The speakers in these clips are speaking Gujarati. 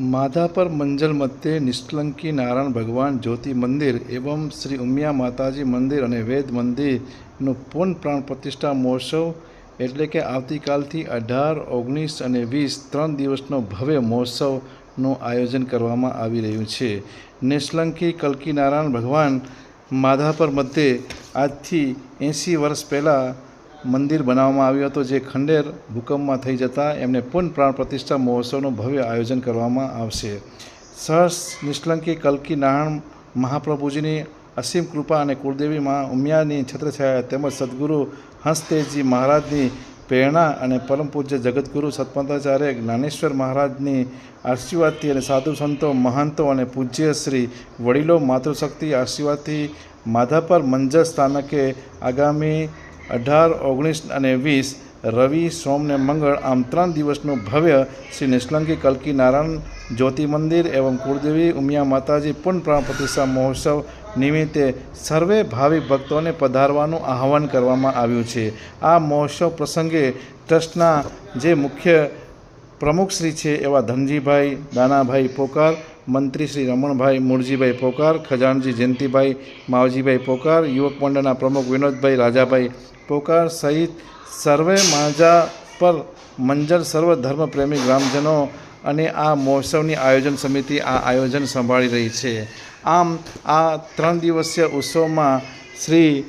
માધાપર મંજલ મધ્યે નિષ્કલંકી નારાયણ ભગવાન જ્યોતિ મંદિર એવં શ્રી ઉમિયા માતાજી મંદિર અને વેદ મંદિરનું પૂર્ણ પ્રાણ પ્રતિષ્ઠા મહોત્સવ એટલે કે આવતીકાલથી અઢાર, ઓગણીસ અને વીસ ત્રણ દિવસનો ભવ્ય મહોત્સવનું આયોજન કરવામાં આવી રહ્યું છે. નિષ્કલંકી કલ્કી નારાયણ ભગવાન માધાપર મધ્યે આજથી એંસી વર્ષ પહેલાં મંદિર બનાવવામાં આવ્યું હતું જે ખંડેર ભૂકંપમાં થઈ જતાં એમને પુનઃ પ્રાણ પ્રતિષ્ઠા મહોત્સવનું ભવ્ય આયોજન કરવામાં આવશે. સહસ નિષ્કલંકી, કલ્કી, નારાયણ મહાપ્રભુજીની અસીમ કૃપા અને કુળદેવી મા ઉમિયાની છત્રછાયા તેમજ સદગુરુ હંસતેજી મહારાજની પ્રેરણા અને પરમ પૂજ્ય જગતગુરુ સતપંથાચાર્ય જ્ઞાનેશ્વર મહારાજની આશીર્વાદથી અને સાધુ સંતો, મહંતો અને પૂજ્ય શ્રી વડીલો માતૃશક્તિ આશીર્વાદથી માધાપર મંજર સ્થાનકે આગામી અઢાર, ઓગણીસ અને વીસ, રવિ, સોમ ને મંગળ આમ ત્રણ દિવસનું ભવ્ય શ્રી નિષ્કલંકી કલકી નારાયણ જ્યોતિ મંદિર એવં કુળદેવી, ઉમિયા માતાજી પ્રાણ પ્રતિષ્ઠા મહોત્સવ નિમિત્તે સર્વે ભાવિક ભક્તોને પધારવાનું આહવાન કરવામાં આવ્યું છે. આ મહોત્સવ પ્રસંગે ટ્રસ્ટના જે મુખ્ય પ્રમુખશ્રી છે એવા ધનજીભાઈ, દાનાભાઈ પોકાર, મંત્રી શ્રી રમણભાઈ મૂળજીભાઈ પોકાર, ખજાનજી જયંતિભાઈ, માવજીભાઈ પોકાર, યુવક મંડળના પ્રમુખ વિનોદભાઈ રાજાભાઈ પોકાર સહિત સર્વે માજા પર મંજર સર્વ ધર્મપ્રેમી ગ્રામજનો અને આ મહોત્સવની આયોજન સમિતિ આ આયોજન સંભાળી રહી છે. આમ આ ત્રણ દિવસીય ઉત્સવમાં શ્રી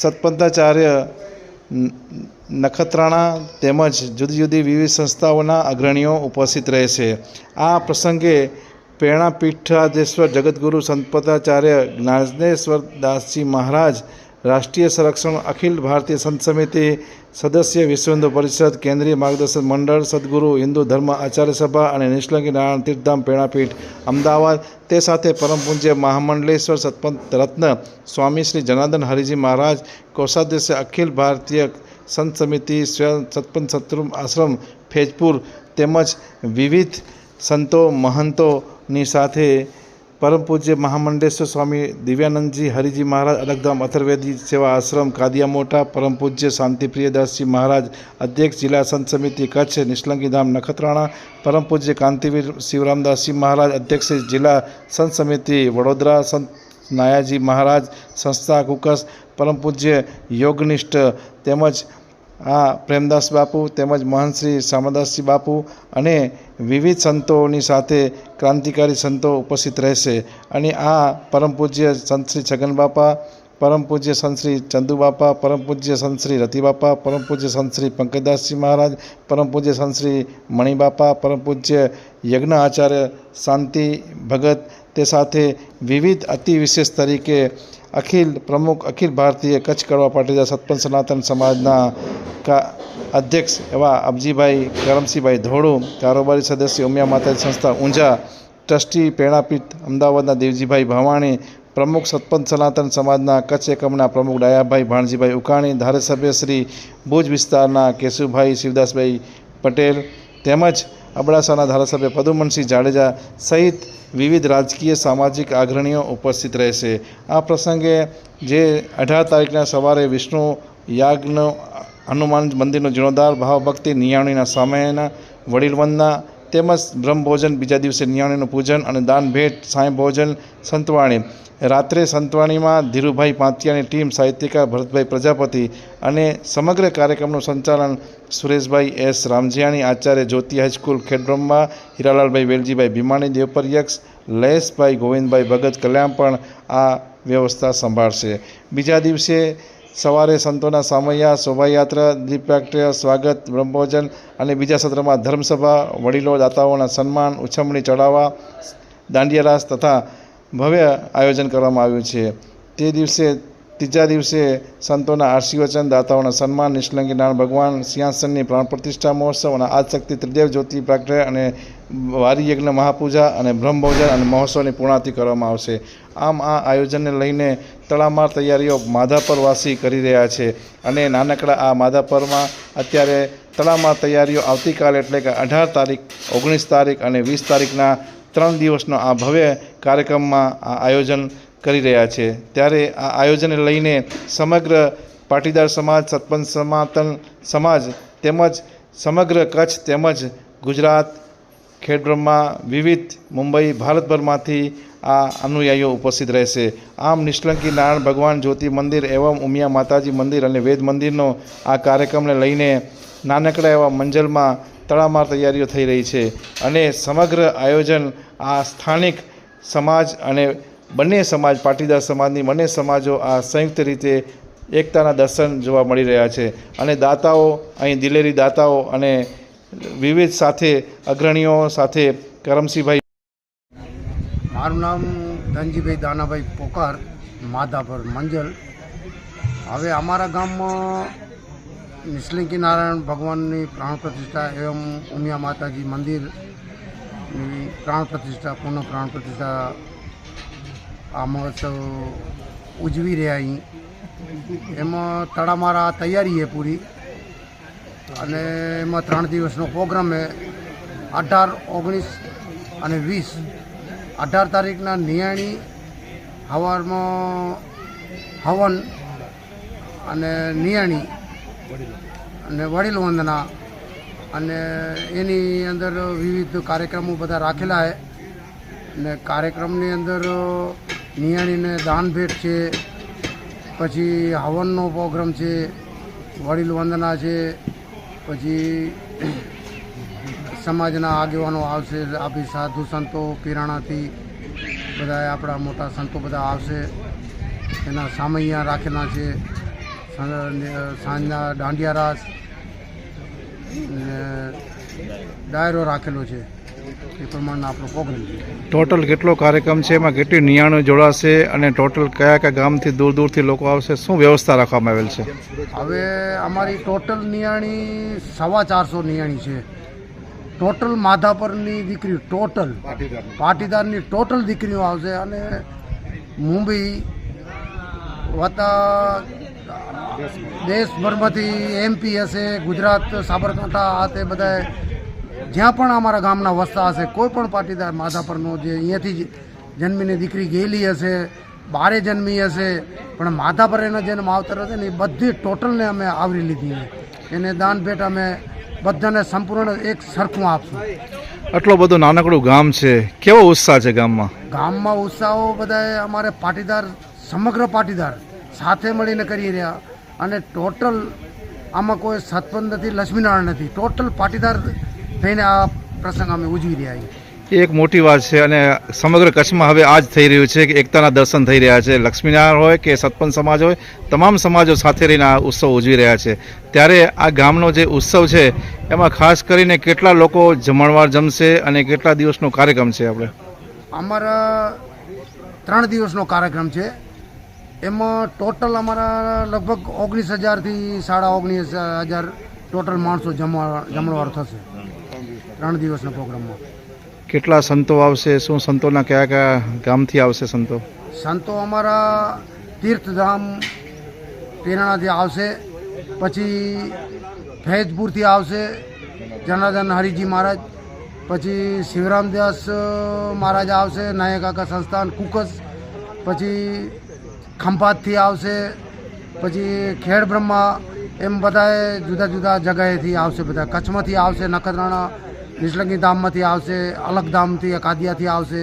સતપંતાચાર્ય નખત્રાણા તેમજ જુદી જુદી વિવિધ સંસ્થાઓના અગ્રણીઓ ઉપસ્થિત રહેશે. આ પ્રસંગે પ્રેરણાપીઠાધેશ્વર જગદગુરુ સંતપદાચાર્ય જ્ઞાનેશ્વર દાસજી મહારાજ રાષ્ટ્રીય સંરક્ષણ અખિલ ભારતીય સંત સમિતિ સદસ્ય વિશ્વ હિન્દુ પરિષદ, કેન્દ્રીય માર્ગદર્શક મંડળ, સદગુરુ હિન્દુ ધર્મ આચાર્ય સભા અને નિષ્કલંકી નારાયણ તીર્થધામ પેણાપીઠ, અમદાવાદ. તે સાથે પરમ પૂજ્ય મહામંડલેશ્વર સતપંત રત્ન સ્વામી શ્રી જનાર્દન હરિજી મહારાજ, કોષાધ્યક્ષ અખિલ ભારતીય સંત સમિતિ સ્વ- સતપંચ શત્રુ આશ્રમ, ફેજપુર તેમજ વિવિધ સંતો મહંતોની સાથે પરમ પૂજ્ય મહામંડેશ્વર સ્વામી દિવ્યાનંદજી, હરિજી મહારાજ અલગધામ અથર્વેદી સેવા આશ્રમ, કાદિયા મોટા, પરમ પૂજ્ય શાંતિપ્રિયદાસજી મહારાજ, અધ્યક્ષ જિલ્લા સંત સમિતિ કચ્છ નિષ્કલંકી ધામ નખત્રાણા, પરમ પૂજ્ય કાંતિવીર શિવરામદાસજી મહારાજ, અધ્યક્ષ જિલ્લા સંત સમિતિ વડોદરા, સંત નાયાજી મહારાજ, સંસ્થા કુકસ, પરમ પૂજ્ય યોગનિષ્ઠ તેમજ આ પ્રેમદાસ બાપુ તેમજ મહંત શ્રી શામદાસજી બાપુ અને વિવિધ સંતોની સાથે ક્રાંતિકારી સંતો ઉપસ્થિત રહેશે. અને આ પરમ પૂજ્ય સંત શ્રી છગન બાપા, પરમ પૂજ્ય સંત શ્રી ચંદુ બાપા, પરમ પૂજ્ય સંત રતિ બાપા, પરમ પૂજ્ય સંત પંકજદાસજી મહારાજ, પરમ પૂજ્ય સંત શ્રી પરમ પૂજ્ય યજ્ઞ આચાર્ય શાંતિ ભગત, તે સાથે વિવિધ અતિ વિશેષ તરીકે અખિલ પ્રમુખ અખિલ ભારતીય કચ્છ કડવા પાટીદાર સતપંચ સનાતન સમાજના કા અધ્યક્ષ એવા અબજીભાઈ કરમસિંહભાઈ ધોળુ, કારોબારી સદસ્ય ઉમિયા માતાજી સંસ્થા ઊંઝા ટ્રસ્ટી પ્રેરણાપીઠ અમદાવાદના દેવજીભાઈ ભવાણી, પ્રમુખ સતપંથ સનાતન સમાજના કચ્છ એકમના પ્રમુખ ડાયાભાઈ ભાણજીભાઈ ઉકાણી, ધારાસભ્ય શ્રી ભુજ વિસ્તારના કેશુભાઈ શિવદાસભાઈ પટેલ તેમજ અબડાસાના ધારાસભ્ય પદુમનસિંહ જાડેજા સહિત વિવિધ રાજકીય સામાજિક આગ્રણીઓ ઉપસ્થિત રહેશે. આ પ્રસંગે જે અઢાર તારીખના સવારે વિષ્ણુ યાગનો હનુમાન મંદિરનો જીર્ણોદ્ધાર, ભાવભક્તિ, નિયાણીના સમયના વડીલવંદના તેમજ બ્રહ્મભોજન, બીજા દિવસે નિયાણીનું પૂજન અને દાન ભેટ સાંઈ ભોજન સંતવાણી. રાત્રે સંતવાણીમાં ધીરુભાઈ પાંતિયાની ટીમ, સાહિત્યકાર, ભરતભાઈ પ્રજાપતિ અને સમગ્ર કાર્યક્રમનું સંચાલન સુરેશભાઈ એસ રામજીયાણી, આચાર્ય જ્યોતિ હાઈસ્કૂલ ખેડબ્રહ્મા, હીરાલાલભાઈ વેલજીભાઈ ભીમાણી, દેવપર્યક્ષ, લયેશભાઈ ગોવિંદભાઈ ભગત કલ્યાણ પણ આ વ્યવસ્થા સંભાળશે. બીજા દિવસે સવારે સંતોના સામૈયા, શોભાયાત્રા દીપયાત્રા સ્વાગત, બ્રહ્મભોજન અને બીજા સત્રમાં ધર્મસભા વડીલો દાતાઓના સન્માન, ઉછમણી ચડાવવા દાંડિયારાસ તથા ભવ્ય આયોજન કરવામાં આવ્યું છે. તે દિવસે, ત્રીજા દિવસે સંતોના આશીર્વચન, દાતાઓના સન્માન, નિષ્કલંકી નારાયણ ભગવાન, સિંહાસનની પ્રાણ પ્રતિષ્ઠા મહોત્સવ અને આદશક્તિ ત્રિદેવ જ્યોતિ પ્રાગટ્ય અને વારી યજ્ઞ મહાપૂજા અને બ્રહ્મભોજન અને મહોત્સવની પૂર્ણાતિ કરવામાં આવશે. આમ આ આયોજનને લઈને તડામાર તૈયારીઓ માધાપરવાસી કરી રહ્યા છે અને નાનકડા આ માધાપરમાં અત્યારે તડામાર તૈયારીઓ આવતીકાલે એટલે કે અઢાર તારીખ, ઓગણીસ તારીખ અને વીસ તારીખના ત્રણ દિવસનો આ ભવ્ય કાર્યક્રમમાં આ આયોજન કરી રહ્યા છે. ત્યારે આ આયોજનને લઈને સમગ્ર પાટીદાર સમાજ સતપંચ સમાતન સમાજ તેમજ સમગ્ર કચ્છ તેમજ ગુજરાત ખેડબ્રહ્મા વિવિધ મુંબઈ ભારતભરમાંથી આ અનુયાયીઓ ઉપસ્થિત રહેશે. આમ નિષ્કલંકી નારાયણ ભગવાન જ્યોતિ મંદિર એવમ ઉમિયા માતાજી મંદિર અને વેદ મંદિરનો આ કાર્યક્રમને લઈને નાનકડા એવા મંજલમાં તડામાર તૈયારીઓ થઈ રહી છે અને સમગ્ર આયોજન આ સ્થાનિક સમાજ અને બંને સમાજ, પાટીદાર સમાજની બંને સમાજો આ સંયુક્ત રીતે એકતાના દર્શન જોવા મળી રહ્યા છે. અને દાતાઓ, અહીં દિલેરી દાતાઓ અને વિવિધ સાથે અગ્રણીઓ સાથે કરમસિંહભાઈ મારું નામ ધનજીભાઈ દાનાભાઈ પોકાર, માધાપર મંજલ. હવે અમારા ગામમાં નિષ્લિંકી નારાયણ ભગવાનની પ્રાણ પ્રતિષ્ઠા એમ ઉમિયા માતાજી મંદિરની પ્રાણ પ્રતિષ્ઠા પુનઃ પ્રાણ પ્રતિષ્ઠા આ મહોત્સવ ઉજવી રહ્યા અહીં. એમાં તડામારા તૈયારી છે પૂરી. અને એમાં ત્રણ દિવસનો પ્રોગ્રામ એ અઢાર, ઓગણીસ અને વીસ. અઢાર તારીખના નિયાણી હવારમાં હવન અને નિયાણી અને વડીલ વંદના અને એની અંદર વિવિધ કાર્યક્રમો બધા રાખેલા છે. અને કાર્યક્રમની અંદર નિયાણીને દાન ભેટ છે, પછી હવનનો પ્રોગ્રામ છે, વડીલ વંદના છે પછી સમાજના આગેવાનો આવશે આપી સાધુ સંતો, પિરાણાથી બધા આપણા મોટા સંતો બધા આવશે. એના સામૈયા રાખેલા છે સાંજના દાંડિયા રાસ ડાયરો રાખેલો છે. એ પ્રમાણનો આપણો પ્રોગ્રામ ટોટલ કેટલો કાર્યક્રમ છે? એમાં કેટલી નિયાણો જોડાશે અને ટોટલ કયા કયા ગામથી દૂર દૂરથી લોકો આવશે? શું વ્યવસ્થા રાખવામાં આવેલ છે? હવે અમારી ટોટલ નિયાણી સવા ચારસો નિયાણી છે. ટોટલ માધાપરની દીકરીઓ ટોટલ પાટીદારની ટોટલ દીકરીઓ આવશે અને મુંબઈ વત્તા દેશભરમાંથી એમપી હશે ગુજરાત સાબરકાંઠા આ તે બધા જ્યાં પણ અમારા ગામના વસતા હશે કોઈ પણ પાટીદાર માધાપરનો જે અહીંયાથી જન્મીની દીકરી ગયેલી હશે બારે જન્મી હશે પણ માધાપર એના જેને માવતર હશે ને એ બધી ટોટલને અમે આવરી લીધી એને દાન ભેટ અમે બધાને સંપૂર્ણ એક સરખું આપશું. આટલો બધો નાનકડું ગામ છે કેવો ઉત્સાહ છે ગામમાં? ગામમાં ઉત્સાહો બધાએ અમારે પાટીદાર સમગ્ર પાટીદાર સાથે મળીને કરી રહ્યા અને ટોટલ આમાં કોઈ સતપંદ નથી લક્ષ્મીનારાયણ નથી ટોટલ પાટીદાર થઈને આ પ્રસંગ અમે ઉજવી રહ્યા છીએ. એક મોટી વાત છે અને સમગ્ર કચ્છમાં હવે આ જ થઈ રહ્યું છે કે એકતાના દર્શન થઈ રહ્યા છે. લક્ષ્મીનારાયણ હોય કે સતપંચ સમાજ હોય તમામ સમાજો સાથે રહીને આ ઉત્સવ ઉજવી રહ્યા છે. ત્યારે આ ગામનો જે ઉત્સવ છે એમાં ખાસ કરીને કેટલા લોકો જમણવાર જમશે અને કેટલા દિવસનો કાર્યક્રમ છે આપણે? અમારા ત્રણ દિવસનો કાર્યક્રમ છે. એમાં ટોટલ અમારા લગભગ ઓગણીસ હજારથી સાડા ઓગણીસ હજાર ટોટલ માણસો જમવા જમણવાર થશે. ત્રણ દિવસના પ્રોગ્રામમાં. કેટલા સંતો આવશે? શું સંતોના કયા કયા ગામથી આવશે સંતો? સંતો અમારા તીર્થધામ પેરાણાથી આવશે પછી ફૈજપુરથી આવશે જનાર્દન હરિજી મહારાજ પછી શિવરામદાસ મહારાજ આવશે નાયકાકા સંસ્થાન કુકસ પછી ખંભાતથી આવશે પછી ખેડ બ્રહ્મા એમ બધાએ જુદા જુદા જગાએથી આવશે બધા. કચ્છમાંથી આવશે નખત્રાણા નિષ્લંગી ધામમાંથી આવશે અલગ ધામથી અકાદિયાથી આવશે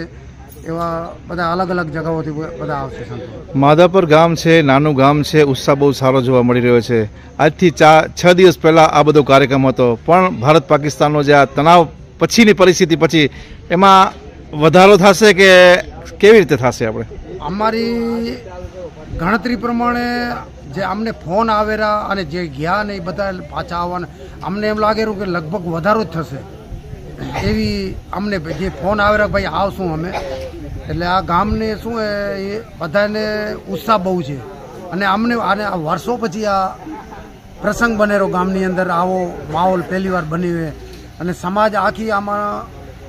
એવા બધા અલગ અલગ જગાઓથી બધા આવશે સંતો. માધાપર ગામ છે નાનું ગામ છે ઉત્સાહ બહુ સારો જોવા મળી રહ્યો છે. આજથી ચા છ દિવસ પહેલાં આ બધો કાર્યક્રમ હતો પણ ભારત પાકિસ્તાનનો જે આ તણાવ પછીની પરિસ્થિતિ પછી એમાં વધારો થશે કે કેવી રીતે થશે આપણે? અમારી ગણતરી પ્રમાણે જે અમને ફોન આવેલા અને જે ગયા ને એ બધા પાછા આવવાના અમને એમ લાગેલું કે લગભગ વધારો જ થશે. એવી અમને જે ફોન આવેલા ભાઈ આવશું અમે? એટલે આ ગામને શું એ બધાને ઉત્સાહ બહુ છે. અને અમને આને આ વર્ષો પછી આ પ્રસંગ બનેલો ગામની અંદર આવો માહોલ પહેલી વાર બન્યો છે અને સમાજ આખી આમાં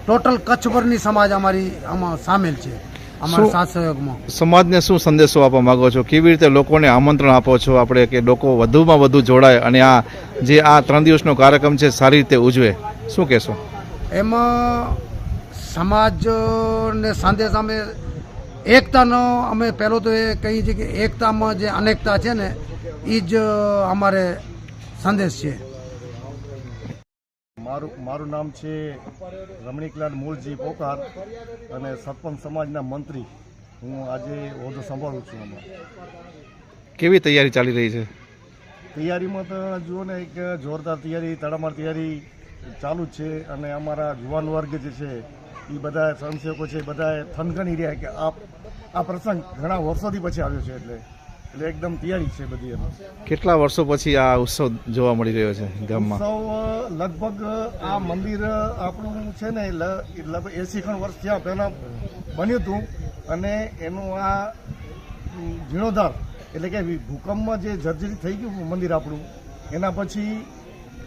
ટોટલ કચ્છભરની સમાજ અમારી આમાં સામેલ છે અમારા સાથ સહયોગમાં. સમાજને શું સંદેશો આપવા માંગો છો? કેવી રીતે લોકોને આમંત્રણ આપો છો આપણે કે લોકો વધુમાં વધુ જોડાય અને આ જે આ ત્રણ દિવસનો કાર્યક્રમ છે સારી રીતે ઉજવે? શું કહેશો? એમાં સમાજને સાંધે અમે એકતાનો અમે પહેલો તો એ કહીએ છીએ કે એકતામાં જે અનેકતા છે ને એ જ અમારે સંદેશ છે. મારું મારું નામ છે રમણીકલાલ મૂળજી પોકાર અને સરપંચ સમાજના મંત્રી. હું આજે હોદ્દો સંભાળું છું અમારે કેવી તૈયારી ચાલી રહી છે? તૈયારીમાં તો જુઓ ને એક જોરદાર તૈયારી તડામાર તૈયારી ચાલુ છે અને અમારા યુવાન વર્ગ જે છે એ બધા સ્વયંસેવકો છે એ બધા થનગની રહ્યા કે આ આ પ્રસંગ ઘણા વર્ષોથી પછી આવ્યો છે એટલે એટલે એકદમ તૈયારી છે બધી એમાં. કેટલા વર્ષો પછી આ ઉત્સવ જોવા મળી રહ્યો છે ગામમાં? ઉત્સવ લગભગ આ મંદિર આપણું છે ને લગભગ એસી ખણ વર્ષ થયા પહેલાં બન્યું હતું અને એનું આ જીર્ણોદ્ધાર એટલે કે ભૂકંપમાં જે જર્જરિત થઈ ગયું મંદિર આપણું એના પછી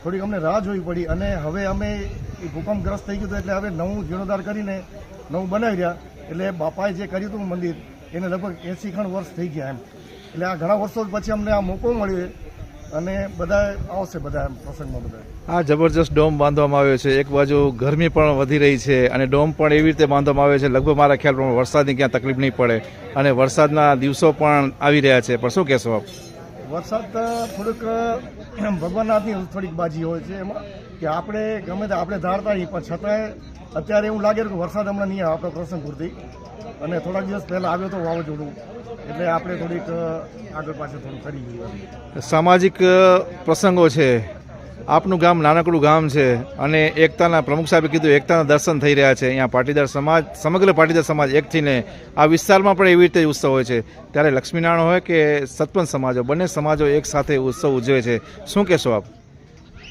થોડીક અમને રાહ જોવી પડી અને હવે અમે ભૂકંપગ્રસ્ત થઈ ગયું હતું એટલે હવે નવું જીર્ણોદ્ધાર કરીને નવું બનાવી રહ્યા. એટલે બાપાએ જે કર્યું હતું મંદિર, એને લગભગ એસી ખણ વર્ષ થઈ ગયા એમ. એટલે આ ઘણા વર્ષો પછી અમને આ મોકો મળ્યો અને બધા આવશે બધા એમ પ્રસંગમાં બધા આ જબરજસ્ત ડોમ બાંધવામાં આવ્યો છે. એક બાજુ ગરમી પણ વધી રહી છે અને ડોમ પણ એવી રીતે બાંધવામાં આવ્યો છે. લગભગ મારા ખ્યાલ પ્રમાણે વરસાદની ક્યાં તકલીફ નહીં પડે અને વરસાદના દિવસો પણ આવી રહ્યા છે. પણ શું કહેશો આપ? વરસાદ થોડુંક ભગવાનનાથની થોડીક બાજી હોય છે એમાં, કે આપણે ગમે તે આપણે ધારતા નહીં પણ છતાંય અત્યારે એવું લાગે કે વરસાદ હમણાં નહીં આપણો પ્રસંગ પૂરતી. અને થોડાક દિવસ પહેલાં આવ્યો તો વાવાઝોડું. એટલે આપણે થોડીક આગળ પાછળ થોડું કરી સામાજિક પ્રસંગો છે. આપનું ગામ નાનકડું ગામ છે અને એકતાના પ્રમુખ સાહેબે કીધું, એકતાના દર્શન થઈ રહ્યા છે. અહીંયા પાટીદાર સમાજ, સમગ્ર પાટીદાર સમાજ એક થઈને આ વિસ્તારમાં પણ એવી રીતે ઉત્સવ હોય છે. ત્યારે લક્ષ્મીનારાયણ હોય કે સતપંચ સમાજો, બંને સમાજો એક સાથે ઉત્સવ ઉજવે છે. શું કહેશો આપ?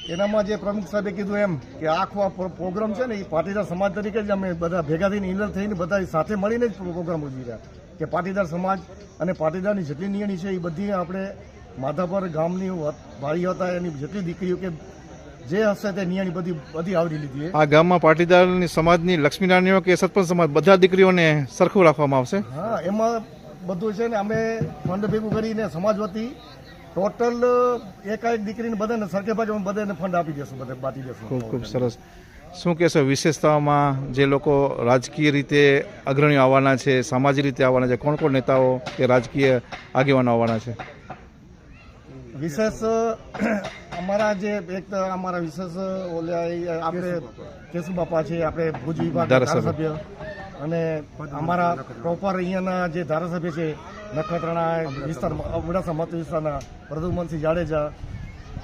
એનામાં જે પ્રમુખ સાહેબે કીધું એમ કે આખો આ પ્રોગ્રામ છે ને, એ પાટીદાર સમાજ તરીકે જ અમે બધા ભેગા થઈને ઇનર થઈને બધા સાથે મળીને જ પ્રોગ્રામ ઉજવી રહ્યા. કે પાટીદાર સમાજ અને પાટીદારની જેટલી નિયણી છે, એ બધી આપણે માધાપર ગામની વત- હતા એની જેટલી દીકરીઓ કે જે હશે તે નિયણી બધી બધી આવરી લીધી આ ગામમાં પાટીદારની સમાજની લક્ષ્મીનારાયણીઓ કે સતપંચ સમાજ બધા દીકરીઓને સરખું રાખવામાં આવશે? હા એમાં બધું છે ને અમે ફંડ ભેગું કરીને સમાજ વતી ટોટલ એકાએક દીકરીને બધાને સરખે ભાગે અમે બધાને ફંડ આપી દેશું બધા બાટી દેશું. ખૂબ ખૂબ સરસ. શું કહેશો વિશેષતાઓમાં જે લોકો રાજકીય રીતે અગ્રણીઓ આવવાના છે સામાજિક રીતે આવવાના છે કોણ કોણ નેતાઓ કે રાજકીય આગેવાનો આવવાના છે? વિશેષ અમારા જે એક અમારા વિશેષ ઓલા આપણે કેશુ બાપા છે આપણે ભુજ વિભાગ ધારાસભ્ય. અને અમારા પ્રોપર અહીંયાના જે ધારાસભ્ય છે નખત્રાણા વિસ્તાર અબડાસા મત વિસ્તારના પ્રદુમનસિંહ જાડેજા.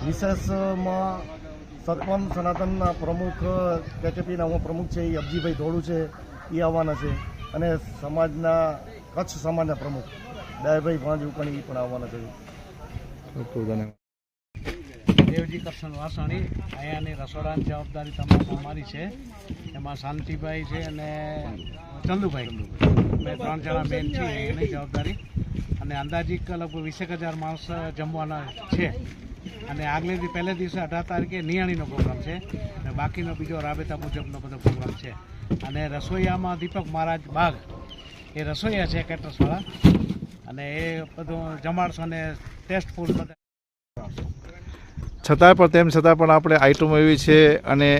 વિશેષમાં સરપંચ સનાતનના પ્રમુખ કેકેપીના હું પ્રમુખ છે એ અબજીભાઈ ધોળુ છે એ આવવાના છે. અને સમાજના કચ્છ સમાજના પ્રમુખ ડાયભાઈ ભાંજ ઉકણી એ પણ આવવાના છે. દેવજી કરશન વાસણી અહીંયાની રસોડાની જવાબદારી તમામ અમારી છે. એમાં શાંતિભાઈ છે અને ચંદુભાઈ. મેં ત્રણ જણા બેન છે એની જવાબદારી. અને અંદાજીક લગભગ વીસેક હજાર માણસ જમવાના છે. અને આગલે પહેલે દિવસે અઢાર તારીખે નિયાણીનો પ્રોગ્રામ છે. અને બાકીનો બીજો રાબેતા મુજબનો બધો પ્રોગ્રામ છે. અને રસોઈયામાં દીપક મહારાજ બાગ. એ રસોઈયા છે કેટરસવાળા અને એ બધું જમાડશો અને ટેસ્ટફુલ બધા. છતાં પણ તેમ છતાં પણ આપણે આઈટમો એવી છે અને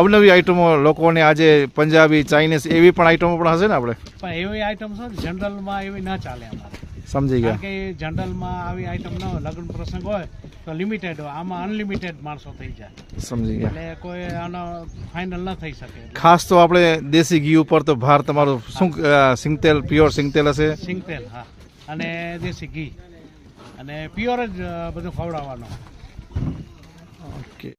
અવનવી આઈટમો લોકોને આજે પંજાબી ચાઇનીઝ એવી પણ આઈટમો પણ હશે ને આપણે? પણ એવી આઈટમ છે જનરલમાં એવી ના ચાલે અમારે. સમજી ગયા. કે જનરલમાં આવી આઈટમ ન હોય લગ્ન પ્રસંગ હોય તો લિમિટેડ હોય. આમાં અનલિમિટેડ માણસો થઈ જાય. સમજી ગયા. એટલે કોઈ આનો ફાઇનલ ન થઈ શકે ખાસ તો આપણે દેશી ઘી ઉપર તો ભાર તમારું શું સિંગતેલ પ્યોર સિંગતેલ હશે? સિંગતેલ હા. અને દેશી ઘી. અને પ્યોર જ બધું ખવડાવવાનું. ઓકે.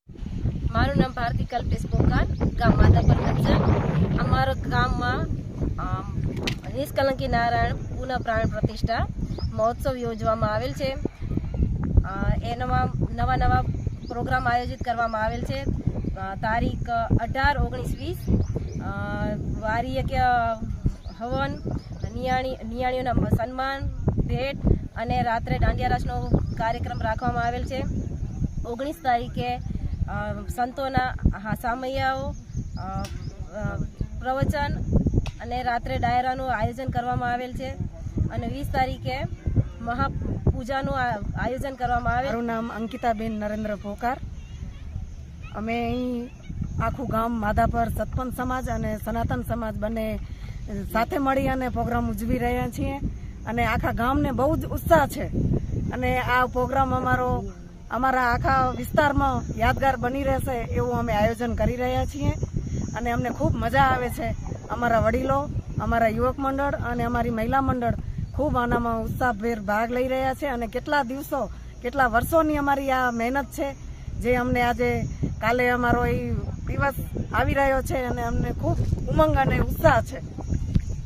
મારું નામ ભારતી કલ્પેશ પોકાર ગામ માધાપર કચ્છ. અમારા ગામમાં નિષ્કલંકી નારાયણ પુનઃ પ્રાણ પ્રતિષ્ઠા મહોત્સવ યોજવામાં આવેલ છે. એનામાં નવા નવા પ્રોગ્રામ આયોજિત કરવામાં આવેલ છે. તારીખ અઢાર ઓગણીસ વીસ. વારીય હવન નિયાણી નિયાણીઓના સન્માન ભેટ અને રાત્રે દાંડિયા રાસનો કાર્યક્રમ રાખવામાં આવેલ છે. ઓગણીસ તારીખે સંતોના, હા, સામૈયાઓ પ્રવચન અને રાત્રે ડાયરાનું આયોજન કરવામાં આવેલ છે. અને વીસ તારીખે મહાપૂજાનું આયોજન કરવામાં આવેલ. મારું નામ અંકિતાબેન નરેન્દ્ર પોકાર અમે અહીં આખું ગામ માધાપર સતપંચ સમાજ અને સનાતન સમાજ બંને સાથે મળી અને પ્રોગ્રામ ઉજવી રહ્યા છીએ. અને આખા ગામને બહુ જ ઉત્સાહ છે. અને આ પ્રોગ્રામ અમારો, અમારા આખા વિસ્તારમાં યાદગાર બની રહેશે એવું અમે આયોજન કરી રહ્યા છીએ. અને અમને ખૂબ મજા આવે છે અમારા વડીલો, અમારા યુવક મંડળ અને અમારી મહિલા મંડળ ખૂબ આનામાં ઉત્સાહભેર ભાગ લઈ રહ્યા છે અને કેટલા દિવસો, કેટલા વર્ષોની અમારી આ મહેનત છે જે અમને આજે કાલે અમારો એ દિવસ આવી રહ્યો છે અને અમને ખૂબ ઉમંગ અને ઉત્સાહ છે.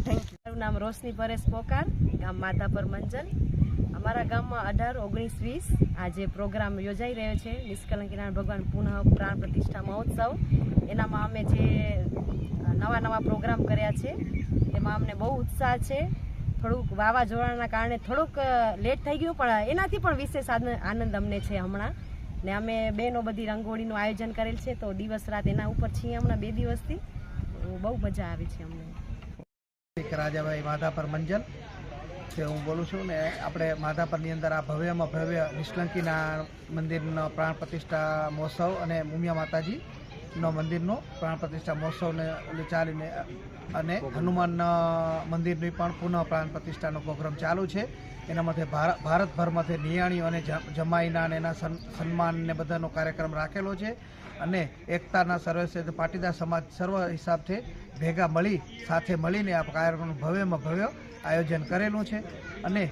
થેન્ક યુ મારું નામ રોશની પરેશ પોકાર. ગામ માધાપર મંજલ. અમારા ગામમાં અઢાર, ઓગણીસ, વીસ આ જે પ્રોગ્રામ યોજાઈ રહ્યો છે, નિષ્કલંકીનારાયણ ભગવાન પુનઃ પ્રાણ પ્રતિષ્ઠા મહોત્સવ. એનામાં અમે જે નવા નવા પ્રોગ્રામ કર્યા છે, એમાં અમને બહુ ઉત્સાહ છે. થોડુંક વાવાઝોડાના કારણે થોડુંક લેટ થઈ ગયું, પણ એનાથી પણ વિશેષ આનંદ અમને છે હમણાં. ને અમે બેનો બધી રંગોળીનું આયોજન કરેલ છે, તો દિવસ રાત એના ઉપર છીએ હમણાં બે દિવસથી. બહુ મજા આવે છે અમને. રાજાભાઈ માધાપર મંજલ. તે હું બોલું છું ને, આપણે માધાપરની અંદર આ ભવ્યમાં ભવ્ય નિષ્કલંકીના મંદિરનો પ્રાણ પ્રતિષ્ઠા મહોત્સવ અને મુમિયા માતાજીનો મંદિરનો પ્રાણ પ્રતિષ્ઠા મહોત્સવને ચાલીને અને હનુમાન મંદિરની પણ પુનઃ પ્રાણ પ્રતિષ્ઠાનો પ્રોગ્રામ ચાલુ છે. એના માટે ભારતભરમાંથી નિયાણીઓ અને જમાઈના અને એના સન્માનને સન્માન ને બધાનો કાર્યક્રમ રાખેલો છે અને એકતાના સર્વશ્રેષ્ઠ પાટીદાર સમાજ સર્વ હિસાબથી ભેગા મળી સાથે મળીને આ કાર્યક્રમનું ભવ્યમાં ભવ્ય આયોજન કરેલું છે. અને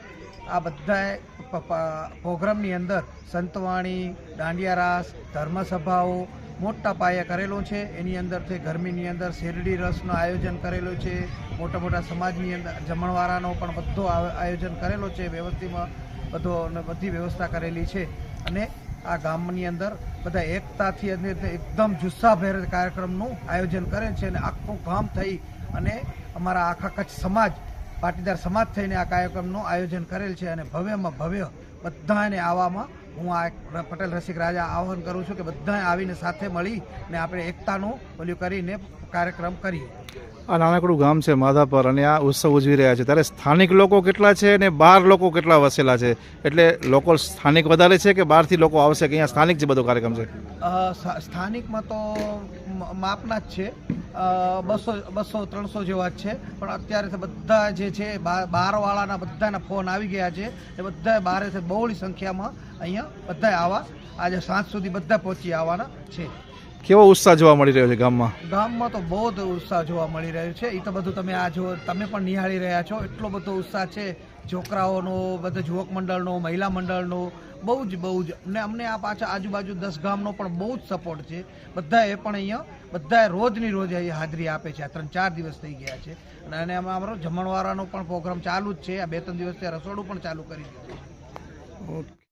આ બધા પ- પ- પ્રોગ્રામની અંદર સંતવાણી દાંડિયા રાસ ધર્મસભાઓ મોટા પાયે કરેલું છે. એની અંદરથી ગરમીની અંદર શેરડી રસનું આયોજન કરેલું છે. મોટા મોટા સમાજની અંદર જમણવારાનો પણ બધો આયોજન કરેલો છે. વ્યવસ્થિતમાં બધો બધી વ્યવસ્થા કરેલી છે. અને આ ગામની અંદર બધા એકતાથી અને એકદમ જુસ્સાભેર કાર્યક્રમનું આયોજન કરે છે અને આખું ગામ થઈ અને અમારા આખા કચ્છ સમાજ, પાટીદાર સમાજ થઈને આ કાર્યક્રમનું આયોજન કરેલ છે અને ભવ્યમાં ભવ્ય બધાને આવવામાં હું આ પટેલ રસિક રાજા આહવાન કરું છું કે બધાએ આવીને સાથે મળી ને આપણે એકતાનું ઓલું કરીને કાર્યક્રમ કરીએ. આ નાનકડું ગામ છે માધાપર અને આ ઉત્સવ ઉજવી રહ્યા છે. ત્યારે સ્થાનિક લોકો કેટલા છે અને બહાર લોકો કેટલા વસેલા છે? એટલે લોકો સ્થાનિક વધારે છે કે બહારથી લોકો આવશે? કે અહીંયા સ્થાનિક જે બધો કાર્યક્રમ છે? સ્થાનિકમાં તો માપના જ છે. બસો બસો, ત્રણસો જેવા જ છે. પણ અત્યારે બધા જે છે બહારવાળાના બધાના ફોન આવી ગયા છે એ બધા બારેથી બહોળી સંખ્યામાં અહીંયા બધા આવા આજે સાંજ સુધી બધા પહોંચી આવવાના છે. કેવો ઉત્સાહ જોવા મળી રહ્યો છે ગામમાં? ગામમાં તો બહુ જ ઉત્સાહ જોવા મળી રહ્યો છે. એ તો બધું તમે આ જો તમે પણ નિહાળી રહ્યા છો. એટલો બધો ઉત્સાહ છે છોકરાઓનો બધા યુવક મંડળનો મહિલા મંડળનો બહુ જ બહુ જ. અને અમને આ પાછા આજુબાજુ દસ ગામનો પણ બહુ જ સપોર્ટ છે. બધા એ પણ અહીંયા બધા રોજની રોજ અહીંયા હાજરી આપે છે. આ ત્રણ ચાર દિવસ થઈ ગયા છે. અને અને અમારો જમણવારાનો પણ પ્રોગ્રામ ચાલુ જ છે. આ બે ત્રણ દિવસથી રસોડું પણ ચાલુ કરી દીધું છે.